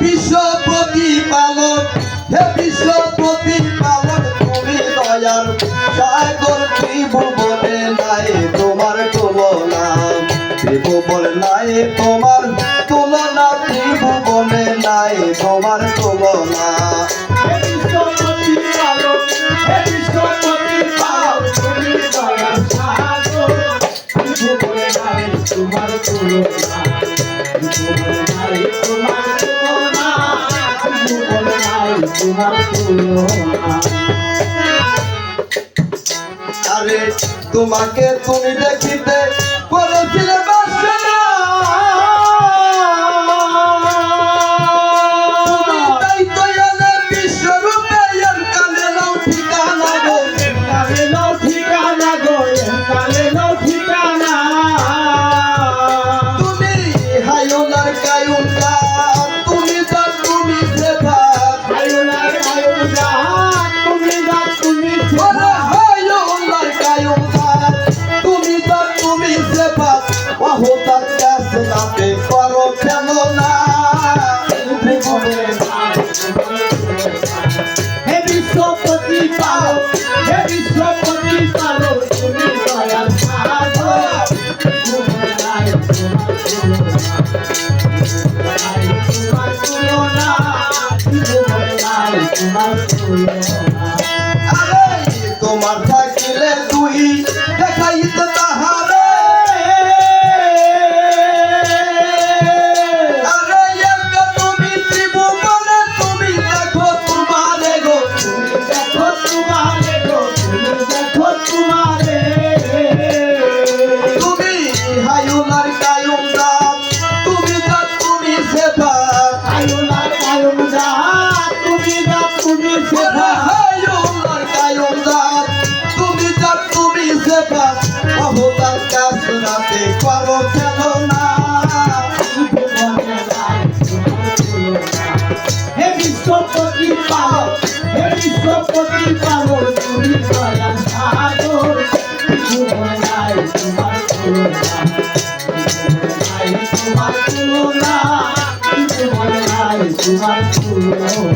বিশ্ব প্রতিপালক হে বিশ্ব প্রতিপালক তুমি দয়ার সাগর ত্রিভুবনে নাই তোমার তুলনা। ত্রিভুবন নাই তোমার তুলনা, ত্রিভুবনে নাই তোমার তুলনা। তোমার তুলনা। তোমাকে তুমি দেখিতে বলেছিলে বাস তোমার থাকিলে তুই দেখাই বিশ্বপতি পাগল হে বিশ্বপতি পাগল তুমি তোমার তোমার তোমার তোমার তোমার তোমার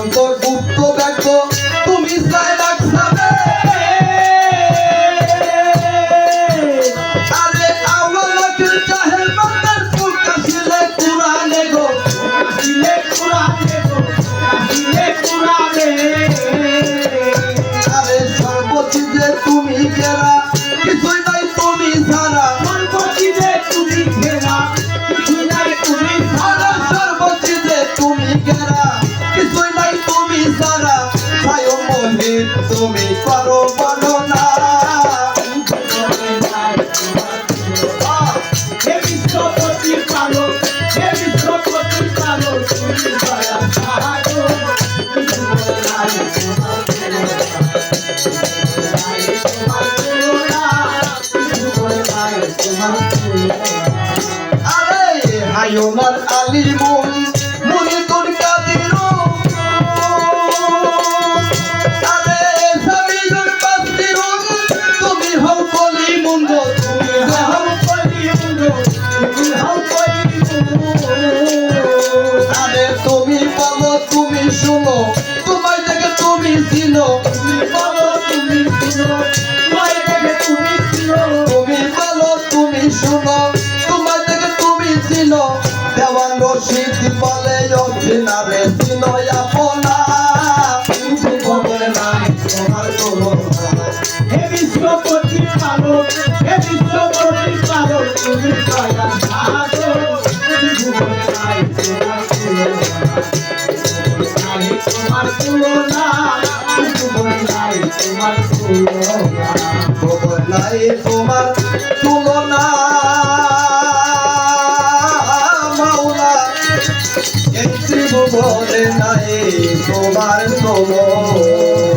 অন্তর গুপ্ত দেখব তুমি আরে আমাকে চাহে মাতার ফুলটা ছিলে কুরানে গো ছিলে কুরানে গো ছিলে কুরানে আরে সর্বচিতে তুমি কেরা তুমি আরে হাই ওমর আলী হে বিশ্বপতি পালক হে বিশ্বপতি পালক তুমি জীবনে নাই তোমার তুলনা নাই তোমার তুলনা জীবনে নাই তোমার তুলনা খবর নাই তোমার তুলনা মাওলা এই ত্রিভুবনে নাই তোমার তুলনা